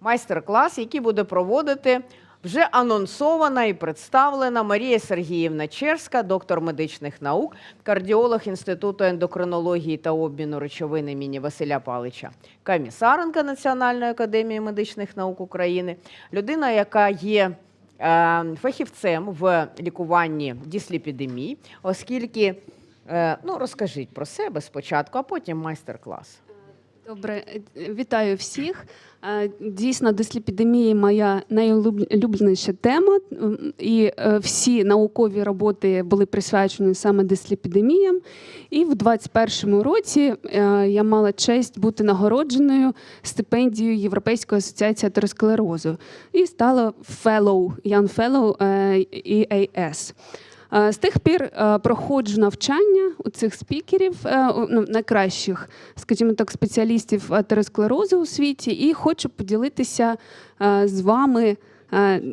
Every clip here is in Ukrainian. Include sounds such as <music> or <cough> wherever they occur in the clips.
майстер-клас, який буде проводити вже анонсована і представлена Марія Сергіївна Черська, доктор медичних наук, кардіолог Інституту ендокринології та обміну речовин імені Василя Палича, комісаренка Національної академії медичних наук України, людина, яка є е, фахівцем в лікуванні дисліпідемії, оскільки е, ну розкажіть про себе спочатку, а потім майстер-клас. Добре, е, вітаю всіх. Е, Дійсно, дисліпідемія моя найулюбленіша тема, і е, всі наукові роботи були присвячені саме дисліпідеміям. І в 2021 році я мала честь бути нагородженою стипендією Європейської асоціації атеросклерозу і стала fellow, young fellow EAS. Е, З тих пір е, проходжу навчання у цих спікерів, е, ну, найкращих, скажімо так, спеціалістів атеросклерозу у світі, і хочу поділитися з вами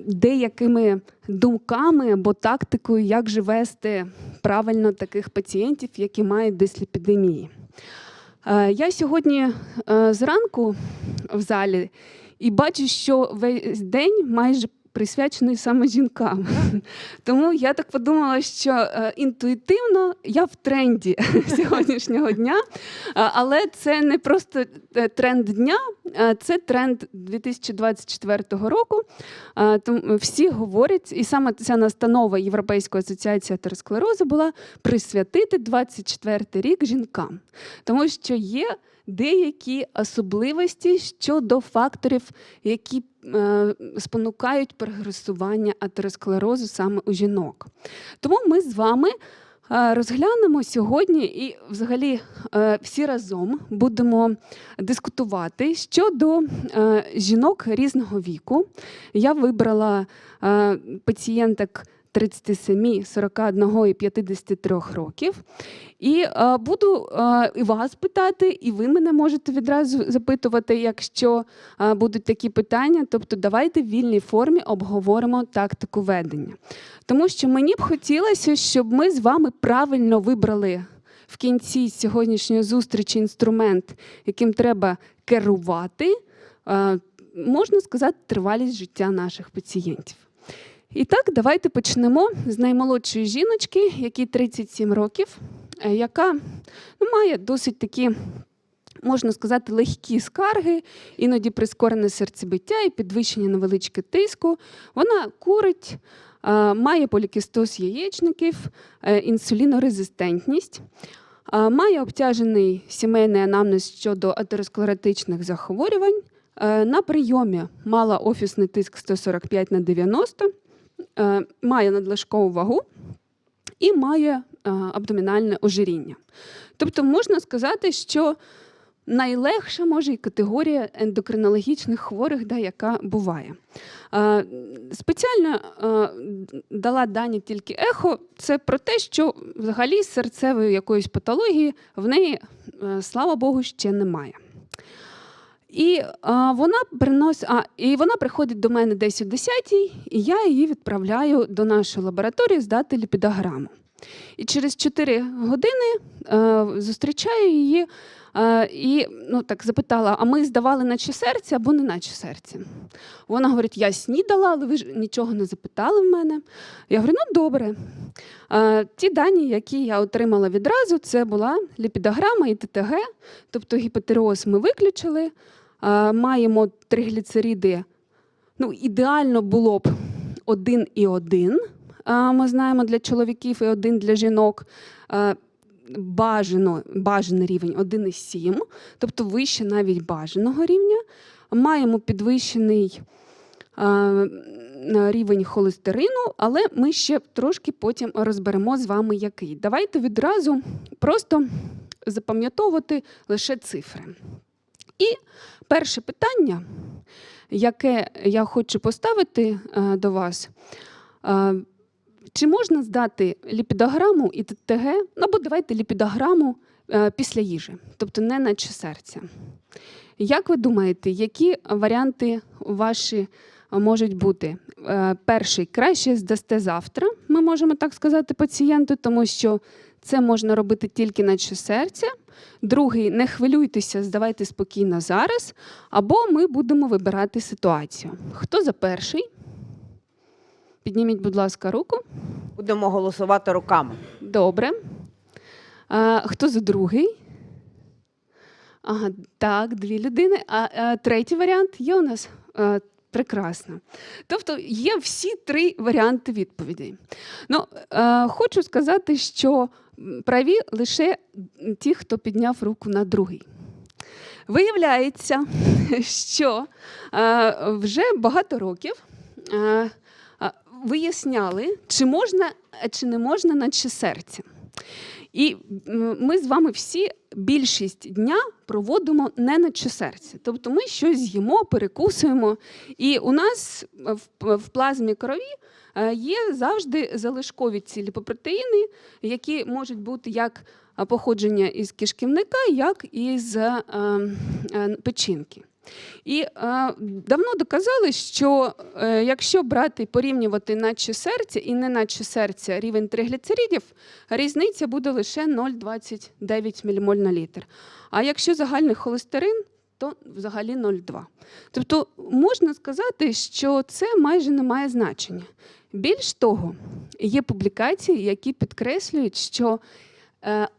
деякими думками або тактикою, як же вести правильно таких пацієнтів, які мають дисліпідемії. Я сьогодні зранку в залі і бачу, що весь день майже присвячений саме жінкам. Тому я так подумала, що е, інтуїтивно я в тренді <laughs> сьогоднішнього дня. Але це не просто е, тренд дня, це тренд 2024 року. Тому всі говорять, і саме ця настанова Європейської асоціації атеросклерозу була присвятити 24 рік жінкам, тому що є деякі особливості щодо факторів, які е, спонукають прогресування атеросклерозу саме у жінок. Тому ми з вами е, розглянемо сьогодні і, взагалі, е, всі разом будемо дискутувати щодо жінок різного віку. Я вибрала пацієнток 37, 41 і 53 років. І е, буду е, і вас питати, і ви мене можете відразу запитувати, якщо е, будуть такі питання. Тобто, давайте в вільній формі обговоримо тактику ведення. Тому що мені б хотілося, щоб ми з вами правильно вибрали в кінці сьогоднішньої зустрічі інструмент, яким треба керувати, е, можна сказати, тривалість життя наших пацієнтів. І так, давайте почнемо з наймолодшої жіночки, якій 37 років, е, яка ну, має досить такі, можна сказати, легкі скарги, іноді прискорене серцебиття і підвищення невеличке тиску. Вона курить, е, має полікістоз яєчників, е, інсулінорезистентність. Має обтяжений сімейний анамнез щодо атеросклеротичних захворювань. На прийомі мала офісний тиск 145 на 90, е, має надлишкову вагу і має е, абдомінальне ожиріння. Тобто можна сказати, що найлегша може і категорія ендокринологічних хворих, да, яка буває. Е, Спеціально е, дала дані тільки ехо. Це про те, що взагалі серцевої якоїсь патології в неї, е, слава Богу, ще немає. І а, вона принос... а, і вона приходить до мене десь о 10-й, і я її відправляю до нашої лабораторії здати ліпідограму. І через 4 години а, зустрічаю її е, і ну, так запитала: а ми здавали наче серце або не наче серце? Вона говорить: я снідала, але ви ж нічого не запитали в мене. Я говорю, ну добре. Е, ті дані, які я отримала відразу, це була ліпідограма і ТТГ, тобто гіпотереоз ми виключили. Е, маємо тригліцериди. Ну, ідеально було б один і один. е, Ми знаємо для чоловіків і один для жінок. Бажано, бажаний рівень 1,7, тобто вище навіть бажаного рівня. Маємо підвищений е, рівень холестерину, але ми ще трошки потім розберемо з вами який. Давайте відразу просто запам'ятовувати лише цифри. І перше питання, яке я хочу поставити е, до вас. Е, чи можна здати ліпідограму і ТТГ, ну або давайте ліпідограму е, після їжі, тобто не наче серця? Як ви думаєте, які варіанти ваші можуть бути. Е, Перший краще здасте завтра, ми можемо так сказати пацієнту, тому що це можна робити тільки наче серця. Другий не хвилюйтеся, здавайте спокійно зараз. Або ми будемо вибирати ситуацію. Хто за перший? Підніміть, будь ласка, руку. Будемо голосувати руками. Добре. А, хто за другий? Ага, так, дві людини. А, а третій варіант є у нас. А, прекрасно. Тобто є всі три варіанти відповідей. Ну, е, хочу сказати, що праві лише ті, хто підняв руку на другий. Виявляється, <laughs> що е, вже багато років е, виясняли, чи можна, чи не можна наче серця. І ми з вами всі більшість дня проводимо не наче серця. Тобто ми щось з'їмо, перекусуємо, і у нас в, плазмі крові е, є завжди залишкові ці ліпопротеїни, які можуть бути як е, походження із кишківника, як і з е, е, печінки. І е, давно доказали, що е, якщо брати і порівнювати наче серця і не наче серця рівень тригліцеридів, різниця буде лише 0,29 ммоль на літр. А якщо загальний холестерин, то взагалі 0,2. Тобто можна сказати, що це майже не має значення. Більш того, є публікації, які підкреслюють, що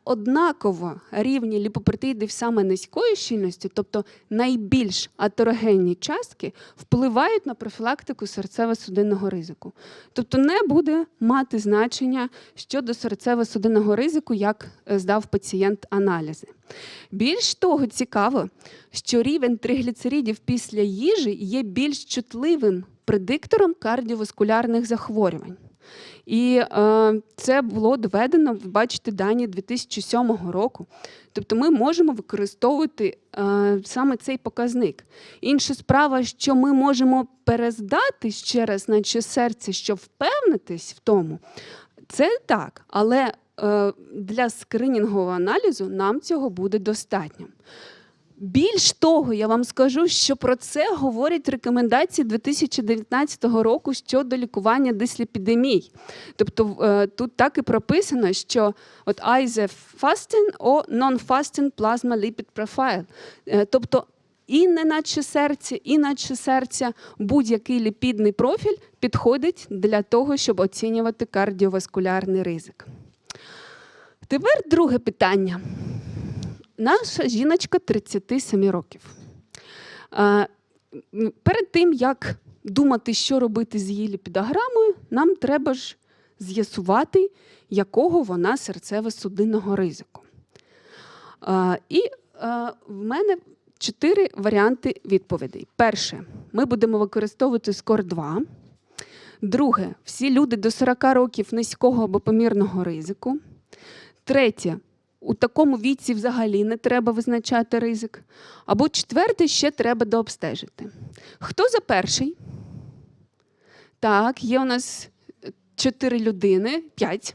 однаково рівні ліпопротеїдів саме низької щільності, тобто найбільш атерогенні частки, впливають на профілактику серцево-судинного ризику. Тобто не буде мати значення щодо серцево-судинного ризику, як е, здав пацієнт аналізи. Більш того, цікаво, що рівень тригліцеридів після їжі є більш чутливим предиктором кардіоваскулярних захворювань. І е, це було доведено, ви бачите, дані 2007 року. Тобто ми можемо використовувати е, саме цей показник. Інша справа, що ми можемо перездати ще раз, наче серце, щоб впевнитись в тому, це так, але е, для скринінгового аналізу нам цього буде достатньо. Більш того, я вам скажу, що про це говорять рекомендації 2019 року щодо лікування дисліпідемій. Тобто е, тут так і прописано, що от either fasting or non-fasting plasma lipid profile. Е, Тобто і не наче серця, і наче серця будь-який ліпідний профіль підходить для того, щоб оцінювати кардіоваскулярний ризик. Тепер друге питання. Наша жіночка 37 років. Перед тим, як думати, що робити з її ліпідограмою, нам треба ж з'ясувати, якого вона серцево-судинного ризику. І в мене чотири варіанти відповідей. Перше, ми будемо використовувати скор 2. Друге, всі люди до 40 років низького або помірного ризику. Третє, у такому віці взагалі не треба визначати ризик. Або четверте, ще треба дообстежити. Хто за перший? Так, є у нас е, чотири людини, п'ять.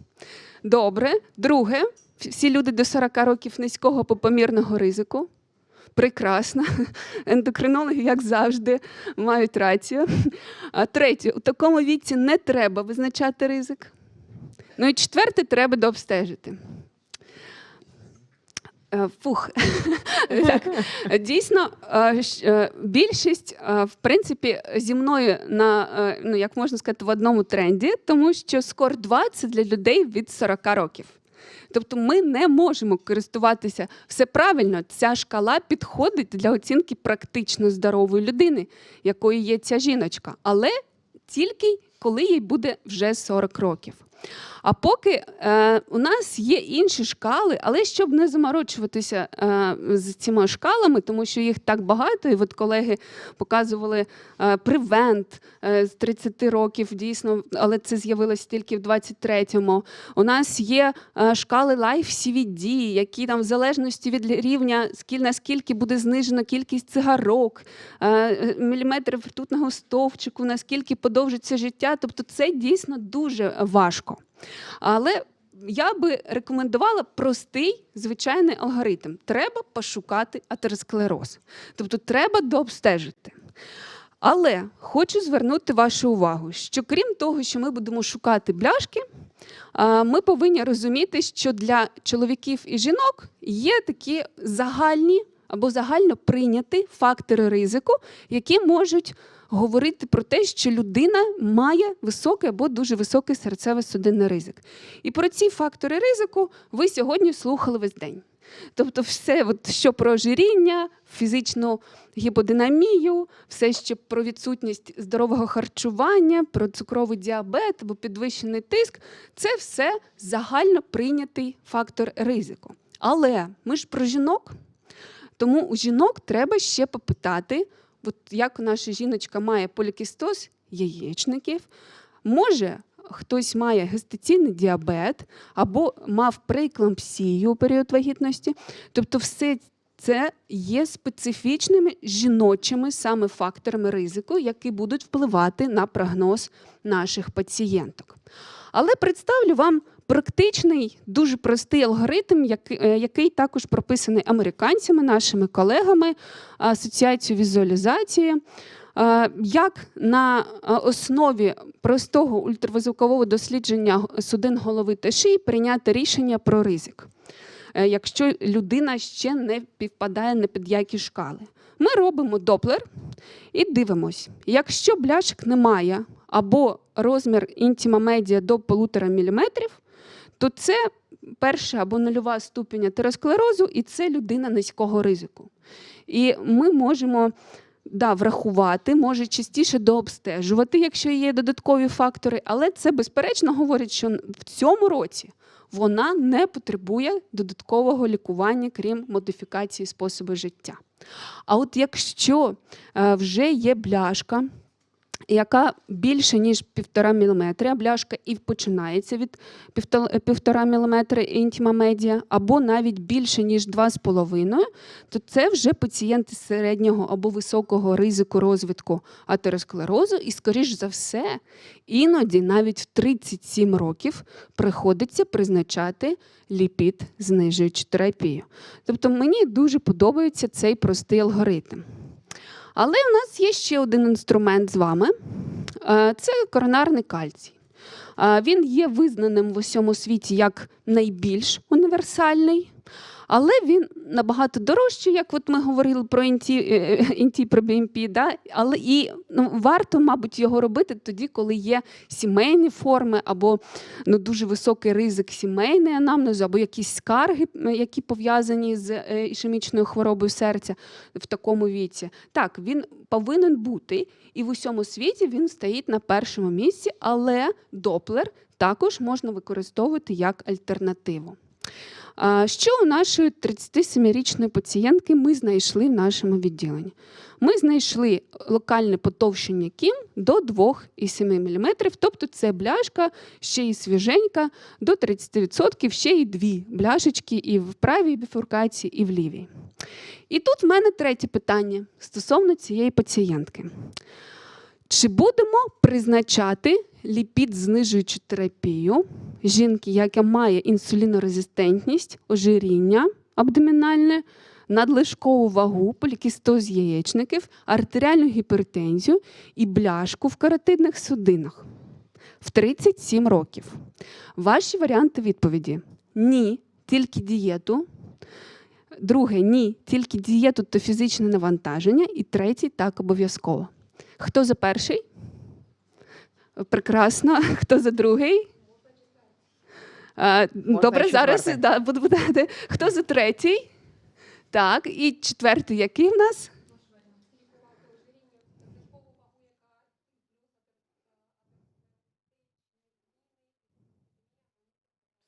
Добре. Друге, всі люди до 40 років низького або помірного ризику. Прекрасно. <laughs> Ендокринологи, як завжди, мають рацію. А третє, у такому віці не треба визначати ризик. Ну і четверте, треба дообстежити. Е, Фух, <laughs> так дійсно, е, е, більшість, в принципі, зі мною на ну як можна сказати, в одному тренді, тому що скор 2 це для людей від 40 років. Тобто ми не можемо користуватися все правильно. Ця шкала підходить для оцінки практично здорової людини, якою є ця жіночка, але тільки коли їй буде вже 40 років. А поки е, у нас є інші шкали, але щоб не заморочуватися е, з цими шкалами, тому що їх так багато, і от колеги показували е, превент е, з 30 років, дійсно, але це з'явилось тільки в 23-му. У нас є е, шкали Life CVD, які там в залежності від рівня, скіль- наскільки буде знижена кількість цигарок, е, міліметрів ртутного стовпчику, наскільки подовжиться життя. Тобто це дійсно дуже важко. Але я би рекомендувала простий звичайний алгоритм. Треба пошукати атеросклероз. Тобто треба дообстежити. Але хочу звернути вашу увагу, що крім того, що ми будемо шукати бляшки, ми повинні розуміти, що для чоловіків і жінок є такі загальні або загально прийняті фактори ризику, які можуть говорити про те, що людина має високий або дуже високий серцево-судинний ризик. І про ці фактори ризику ви сьогодні слухали весь день. Тобто, все, от, що про ожиріння, фізичну гіподинамію, все ще про відсутність здорового харчування, про цукровий діабет або підвищений тиск, це все загально прийнятий фактор ризику. Але ми ж про жінок, тому у жінок треба ще попитати, от як наша жіночка має полікістоз яєчників, може хтось має гестаційний діабет або мав прееклампсію у період вагітності. Тобто, все це є специфічними жіночими саме факторами ризику, які будуть впливати на прогноз наших пацієнток. Але представлю вам практичний, дуже простий алгоритм, який, е, який також прописаний американцями, нашими колегами Асоціацією візуалізації. Е, Як на е, основі простого ультразвукового дослідження судин голови та шиї прийняти рішення про ризик, якщо людина ще не підпадає на під які шкали? Ми робимо доплер і дивимось, якщо бляшок немає або розмір інтіма медіа до 1,5 мм, то це перша або нульова ступінь атеросклерозу, і це людина низького ризику. І ми можемо да, врахувати, може частіше дообстежувати, якщо є додаткові фактори, але це безперечно говорить, що в цьому році вона не потребує додаткового лікування, крім модифікації способу життя. А от якщо е, вже є бляшка, яка більше ніж півтора міліметри, бляшка і починається від півтора міліметри інтіма медіа, або навіть більше ніж 2,5, то це вже пацієнти середнього або високого ризику розвитку атеросклерозу, і, скоріш за все, іноді навіть в 37 років приходиться призначати ліпід знижуючу терапію. Тобто мені дуже подобається цей простий алгоритм. Але в нас є ще один інструмент з вами Е, це коронарний кальцій. Е, Він є визнаним в усьому світі як найбільш універсальний, але він набагато дорожчий, як от ми говорили про інті, е, інтіпробіємпі, да? але і ну, варто, мабуть, його робити тоді, коли є сімейні форми, або ну, дуже високий ризик сімейної анамнезу, або якісь скарги, які пов'язані з е, ішемічною хворобою серця в такому віці. Так, він повинен бути, і в усьому світі він стоїть на першому місці, але доплер також можна використовувати як альтернативу. Що у нашої 37-річної пацієнтки ми знайшли в нашому відділенні? Ми знайшли локальне потовщення кін до 2,7 мм, тобто це бляшка ще й свіженька, до 30%, ще й дві бляшечки і в правій біфуркації, і в лівій. І тут в мене третє питання стосовно цієї пацієнтки. Чи будемо призначати ліпід знижуючу терапію жінки, яка має інсулінорезистентність, ожиріння абдомінальне, надлишкову вагу, полікістоз яєчників, артеріальну гіпертензію і бляшку в каротидних судинах в 37 років? Ваші варіанти відповіді: ні, тільки дієту. Друге ні, тільки дієту та фізичне навантаження. І третій так обов'язково. Хто за перший? Прекрасно. <laughs> Хто за другий? А, Добре, зараз да, буду питати. Хто за третій? Так, і четвертий, який в нас?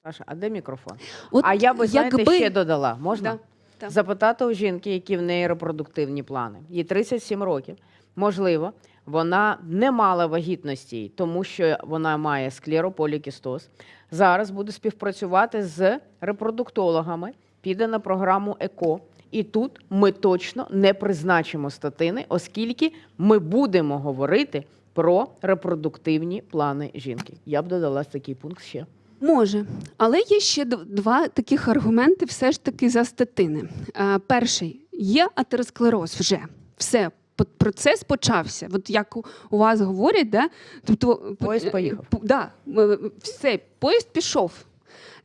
Саша, а де мікрофон? От а я би знаєте, якби- ще додала. Можна? Да. Запитати у жінки, які в неї репродуктивні плани. Їй 37 років. Можливо, вона не мала вагітності, тому що вона має склерополікістоз. Зараз буде співпрацювати з репродуктологами, піде на програму ЕКО. І тут ми точно не призначимо статини, оскільки ми будемо говорити про репродуктивні плани жінки. Я б додала такий пункт ще. Може, але є ще два таких аргументи все ж таки за статини. Е, Перший є атеросклероз вже. Все, процес почався. От як у, вас говорять, да? тобто Поїзд е, поїхав. Да, е, все, поїзд пішов.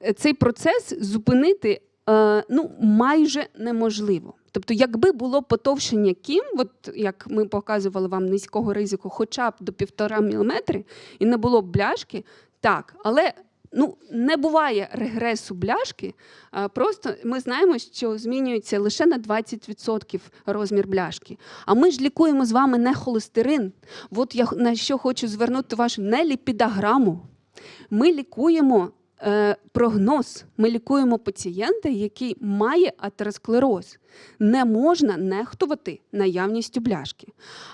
Е, Цей процес зупинити е, ну, майже неможливо. Тобто, якби було потовщення кім, от як ми показували вам низького ризику, хоча б до півтора міліметри, і не було б бляшки, так, але ну, не буває регресу бляшки. Просто ми знаємо, що змінюється лише на 20% розмір бляшки. А ми ж лікуємо з вами не холестерин. От я на що хочу звернути вашу не ліпідограму. Ми лікуємо е, прогноз. Ми лікуємо пацієнта, який має атеросклероз. Не можна нехтувати наявністю бляшки.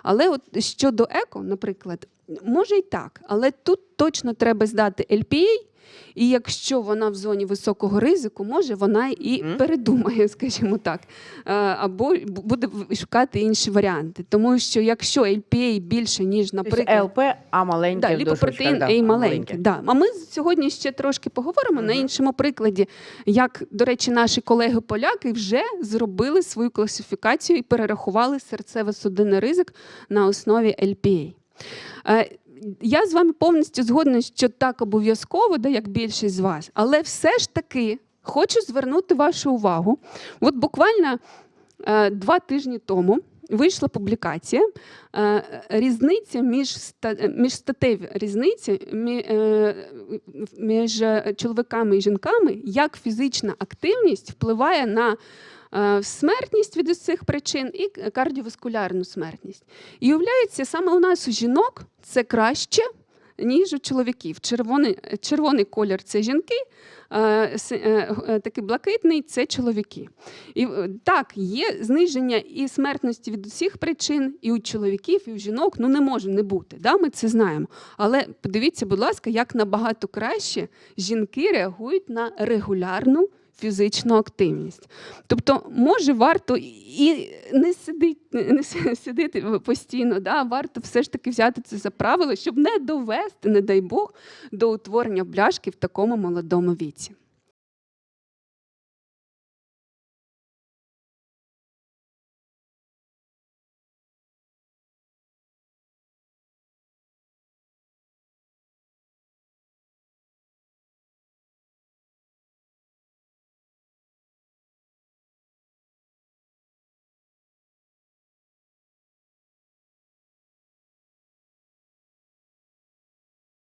Але от щодо еко, наприклад, може й так, але тут точно треба здати LPA, і якщо вона в зоні високого ризику, може вона і передумає, <laughs> скажімо так, Е, або буде шукати інші варіанти. Тому що якщо LPA більше, ніж, Тобто наприклад, ЛП, а маленьке Да, ліпопротеїн да, і а маленький. Да. А ми сьогодні ще трошки поговоримо на іншому прикладі, як, до речі, наші колеги-поляки вже зробили свою класифікацію і перерахували серцево-судинний ризик на основі LPA. Е, Я з вами повністю згодна, що так обов'язково, да, як більшість з вас, але все ж таки хочу звернути вашу увагу. От буквально е, два тижні тому вийшла публікація. е, Різниця між ста- між статеві різниці мі- е, між е, чоловіками і жінками, як фізична активність впливає на е, смертність від цих причин і кардіоваскулярну смертність. І уявляється, саме у нас у жінок це краще. Ніж у чоловіків. Червоний, червоний колір це жінки, е, е, е, такий блакитний це чоловіки. І е, так, є зниження і смертності від усіх причин, і у чоловіків, і у жінок ну не може не бути. Да? Ми це знаємо. Але подивіться, будь ласка, як набагато краще жінки реагують на регулярну фізичну активність. Тобто, може, варто і не сидить, не си- <laughs> сидити постійно, да? варто все ж таки взяти це за правило, щоб не довести, не дай Бог, до утворення бляшки в такому молодому віці.